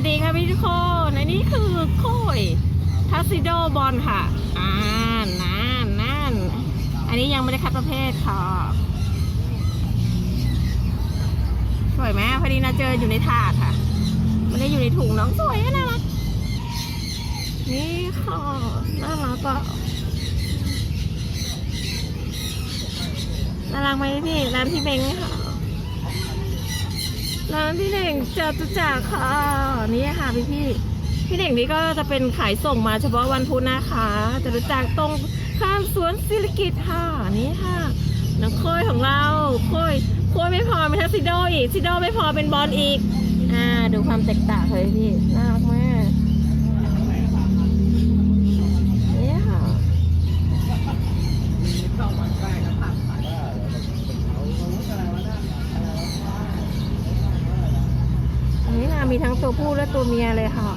สดีค่ะพี่ทุกคนอันนี้คือโค้ยทัสซิโดบอลค่ะอ่านั่นนั่นอันนี้ยังไม่ได้คัดประเภทค่ะสวยไหมพอดีนะเจออยู่ในถาดค่ะไม่ได้อยู่ในถุงน้องสวยน่ารักนี่ค่ะน่ารักก็น่ารักไหมพี่ร้านพี่เบงค่ะร้านพี่เด่งจตุจักรค่ะ นี่ค่ะพี่พี่พี่เด็กนี้ก็จะเป็นขายส่งมาเฉพาะวันพุธนะคะจะรู้จักตรงข้ามสวนศิริกิตค่ะนี่ค่ะน้องโค้ยของเราโค้ยโค้ยไม่พอไปทัสซิโดอีกซิโดไม่พอเป็นบอลอีกอ่าดูความแตกต่างเลยพี่น่ารักมาก ผู้และตัวเมียเลยค่ะ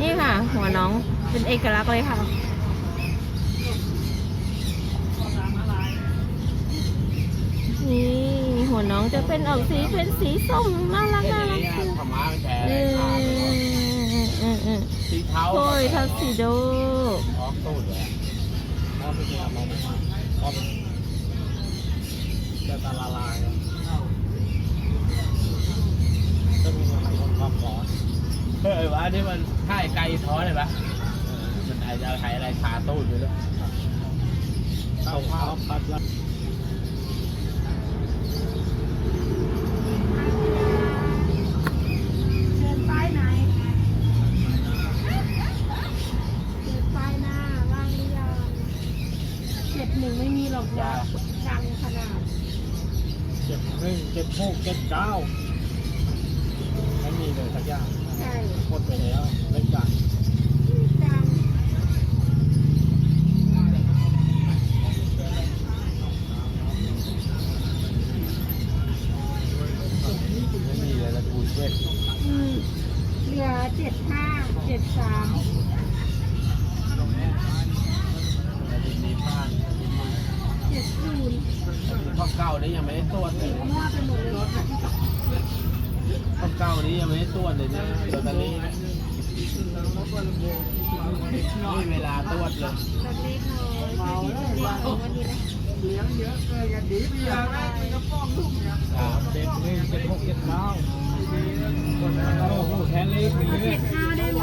นี่ค่ะ หัวน้ องเป็นเอกลักษณ์เลยค่ะนี่หัวน้องจะเป็นออกสีเป็นสีส้มน่ารักน่ารักเนี่ยคือขมาแชร์เอเลยอเออเออสีเทาโค้ยทัสซิโดพร้อมตูดเลยพร้อมไปกินอะไรพร้อมจะตาละลายต้องมีอะไรความร้อน เฮ้ยว่านี่มันท่ายไกลท้อเลยปะมันอาจจะใช้อะไรทาตูดอยู่ด้วยเต้าข้าวพัดละเดินป้ายไหนเดินป้ายหน้าว่างหรือยังเจ็ดหนึ่งไม่มีหรอกนะดังขนาดเจ็ดหนึ่งเจ็ดหกเจ็ดเก้าไม่มีเลยสักอย่างใช่ หมดไปแล้วเล่นกันดังไม่มีเลยตระกูลเวทอืมเหลือเจ็ดห้าเจ็ดสามแต่ทีนี้พลาดเจ็ดศูนย์ข้อเก้านี้ยังไม่ได้ตรวจเลย มั่วไปหมดเลย ข้อเก้านี้ยังไม่ได้ตรวจเลยเนี่ยลอตเตอรี่เนี่ยไม่มีเวลาตรวจเลยตัดเล็กน้อยเด็กวันนี้นะสามเจ็ดหนึ่งเจ็ดหกเจ็ดเก้าคนมันโอ้โหแทนเลขไปเอาเรื่อเจ็ยดห้าได้ไหม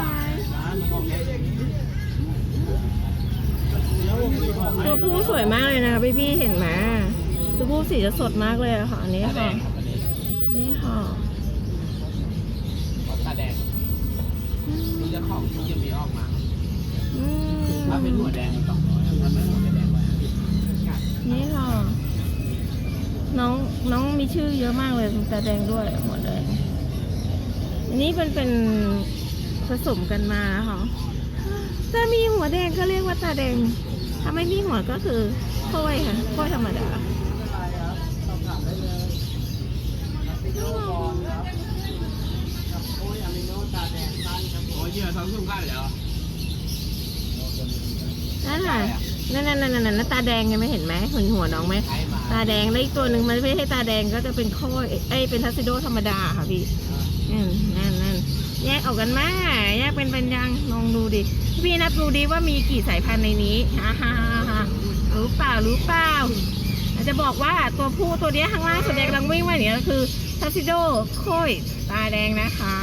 ตัวผู้สวยมากเลยนะคะพี่พี่ๆเห็นไหมตัวผู้สีจะสดมากเลยอะค่ะอันนี้ตาแดค่ะงครับอันนี้นี่ค่ะ ตาแดง คุณจะของที่จะมีออกมาอืมถ้าเป็นหัวแดงมันสองร้อยถ้าเป็นหัวไม่แดงไว้นี่ค่ะ น้องน้องมีชื่อเยอะมากเลยตาแดงด้วยหัวแดงอันนี้เป็นเป็นผสมกันมาค่ะถ้ามีหัวแดงก็เรียกว่าตาแดง ถ้าไม่มีหัวก็คือโค้ยค่ะโค้ยธรรมดา โอ้ยเยอะทั้งสุ่มกันเหรอนั่นน่ะนั่นนั่นนั่นนั่นตาแดงไงไม่เห็นไหมเห็นหัวน้องไหมใครมาตาแดงแล้วอีกตัวหนึ่งมันไม่ใช่ตาแดงก็จะเป็นโค้ยเอ้ยเป็นทัสซิโดธรรมดาค่ะพี่นั่นนั่นนั่นแยกออกกันมาแยกเป็นเป็นยังลองดูดิพี่นับดูดิว่ามีกี่สายพันธุ์ในนี้ฮ่าฮ่าฮ่ารู้เปล่ารู้เปล่าอาจจะบอกว่าตัวผู้ตัวเนี้ยข้างล่างสุดแดงกำลังวิ่งมาเนี่ยคือทัสซิโดโค้ยตาแดงนะคะ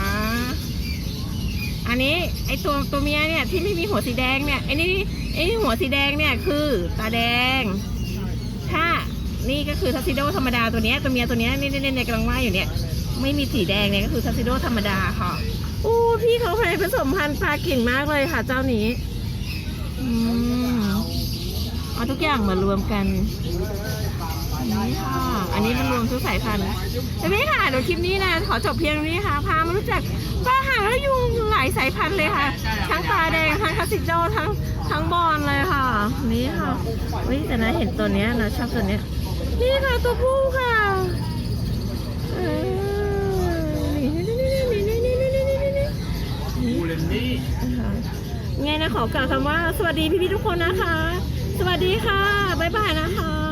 อันนี้ไอตัวตัวเมียเนี่ยที่ไม่มีหัวสีแดงเนี่ยไอนี่ไอ้หัวสีแดงเนี่ยคือตาแดง ถ้านี่ก็คือทัสซิโดธรรมดาตัวเนี้ยตัวเมียตัวเนี้ยนี่นี่ในกำลังว่ายอยู่เนี่ยไม่มีสีแดงเนี่ยก็คือทัสซิโดธรรมดาค่ะอู้พี่เขาเคยผสมพันธุ์ปลาเก่งมากเลยค่ะเจ้านี้อืมเอาทุกอย่างมารวมกัน นี้ค่ะ อันนี้มันรวมทุกสายพันธุ์แต่พี่ค่ะเดี๋ยวคลิปนี้นะขอจบเพียงนี้ค่ะ พามารู้จักปลาหางและยุงหลายสายพันธุ์เลยค่ะ ทั้งปลาแดงทั้งคาสิโดทั้งทั้งบอลเลยค่ะ นี่ค่ะเฮ้ยแต่นะเห็นตัวเนี้ยนะชอบตัวเนี้ยนี่ค่ะตัวผู้ค่ะไงนะขอกล่าวคำว่า สวัสดีพี่ๆทุกคนนะคะ สวัสดีค่ะ บ๊ายบายนะคะ